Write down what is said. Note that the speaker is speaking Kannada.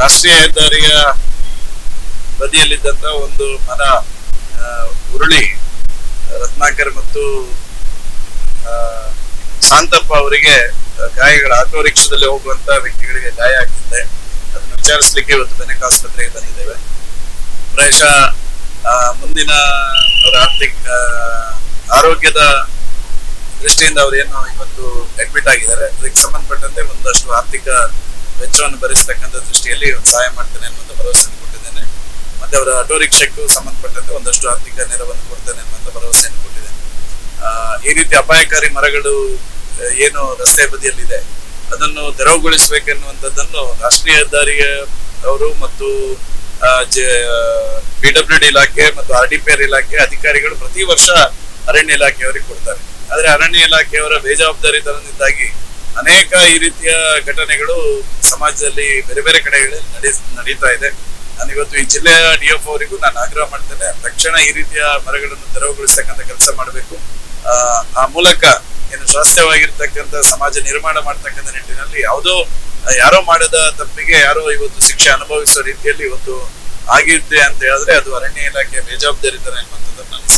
ರಾಷ್ಟ್ರೀಯ ಹೆದ್ದಾರಿಯ ಬದಿಯಲ್ಲಿದ್ದಂತ ಒಂದು ಮರ ಉರುಳಿ, ರತ್ನಾಕರ್ ಮತ್ತು ಶಾಂತಪ್ಪ ಅವರಿಗೆ ಗಾಯಗಳ ಆಟೋ ರಿಕ್ಷಾದಲ್ಲಿ ಹೋಗುವಂತ ವ್ಯಕ್ತಿಗಳಿಗೆ ಗಾಯ ಆಗ್ತಿದೆ. ಅದನ್ನು ವಿಚಾರಿಸಲಿಕ್ಕೆ ಇವತ್ತು ಬೆನಕ ಆಸ್ಪತ್ರೆಗೆ ಬಂದಿದ್ದೇವೆ. ಪ್ರಾಯಶಃ ಮುಂದಿನ ಅವರ ಆರ್ಥಿಕ ಆರೋಗ್ಯದ ದೃಷ್ಟಿಯಿಂದ ಅವರು ಏನು ಇವತ್ತು ಅಡ್ಮಿಟ್ ಆಗಿದ್ದಾರೆ. ಅದಕ್ಕೆ ಸಂಬಂಧಪಟ್ಟಂತೆ ಒಂದಷ್ಟು ಆರ್ಥಿಕ ವೆಚ್ಚವನ್ನು ಭರಿಸತಕ್ಕಂಥ ದೃಷ್ಟಿಯಲ್ಲಿ ಸಹಾಯ ಮಾಡ್ತೇನೆ ಅನ್ನುವಂಥ ಭರವಸೆಯನ್ನು ಕೊಟ್ಟಿದ್ದೇನೆ. ಮತ್ತೆ ಅವರ ಆಟೋ ರಿಕ್ಷಾಕ್ಕೂ ಸಂಬಂಧಪಟ್ಟಂತೆ ಒಂದಷ್ಟು ಆರ್ಥಿಕ ನೆರವನ್ನು ಕೊಡ್ತೇನೆ ಅನ್ನುವಂಥ ಭರವಸೆಯನ್ನು ಕೊಟ್ಟಿದ್ದೇನೆ. ಈ ರೀತಿ ಅಪಾಯಕಾರಿ ಮರಗಳು ಏನು ರಸ್ತೆ ಬದಿಯಲ್ಲಿದೆ, ಅದನ್ನು ತೆರವುಗೊಳಿಸಬೇಕೆನ್ನುವಂಥದ್ದನ್ನು ರಾಷ್ಟ್ರೀಯ ಹೆದ್ದಾರಿಯ ಅವರು ಮತ್ತು ಪಿ ಡಬ್ಲ್ಯೂ ಡಿ ಇಲಾಖೆ ಮತ್ತು ಆರ್ ಡಿ ಪಿ ಆರ್ ಇಲಾಖೆ ಅಧಿಕಾರಿಗಳು ಪ್ರತಿ ವರ್ಷ ಅರಣ್ಯ ಇಲಾಖೆಯವರಿಗೆ ಕೊಡ್ತಾರೆ. ಆದರೆ ಅರಣ್ಯ ಇಲಾಖೆಯವರ ಬೇಜವಾಬ್ದಾರಿತನದಿಂದಾಗಿ ಅನೇಕ ಈ ರೀತಿಯ ಘಟನೆಗಳು ಸಮಾಜದಲ್ಲಿ ಬೇರೆ ಬೇರೆ ಕಡೆಗಳಲ್ಲಿ ನಡೆ ನಡೀತಾ ಇದೆ. ನಾನು ಇವತ್ತು ಈ ಜಿಲ್ಲೆಯ ಡಿ ಎಫ್ ಅವರಿಗೂ ನಾನು ಆಗ್ರಹ ಮಾಡ್ತೇನೆ. ತಕ್ಷಣ ಈ ರೀತಿಯ ಮರಗಳನ್ನು ತೆರವುಗೊಳಿಸ್ತಕ್ಕಂಥ ಕೆಲಸ ಮಾಡಬೇಕು. ಆ, ಮೂಲಕ ಏನು ಸ್ವಾಸ್ಥ್ಯವಾಗಿರ್ತಕ್ಕಂಥ ಸಮಾಜ ನಿರ್ಮಾಣ ಮಾಡ್ತಕ್ಕಂಥ ನಿಟ್ಟಿನಲ್ಲಿ ಯಾವುದೋ ಯಾರೋ ಮಾಡದ ತಪ್ಪಿಗೆ ಯಾರೋ ಇವತ್ತು ಶಿಕ್ಷೆ ಅನುಭವಿಸುವ ರೀತಿಯಲ್ಲಿ ಇವತ್ತು ಆಗಿದ್ದೆ ಅಂತ ಹೇಳಿದ್ರೆ ಅದು ಅರಣ್ಯ ಇಲಾಖೆಯ ಬೇಜವಾಬ್ದಾರಿತನ ಎನ್ನುವಂಥದ್ದನ್ನು ನಾನು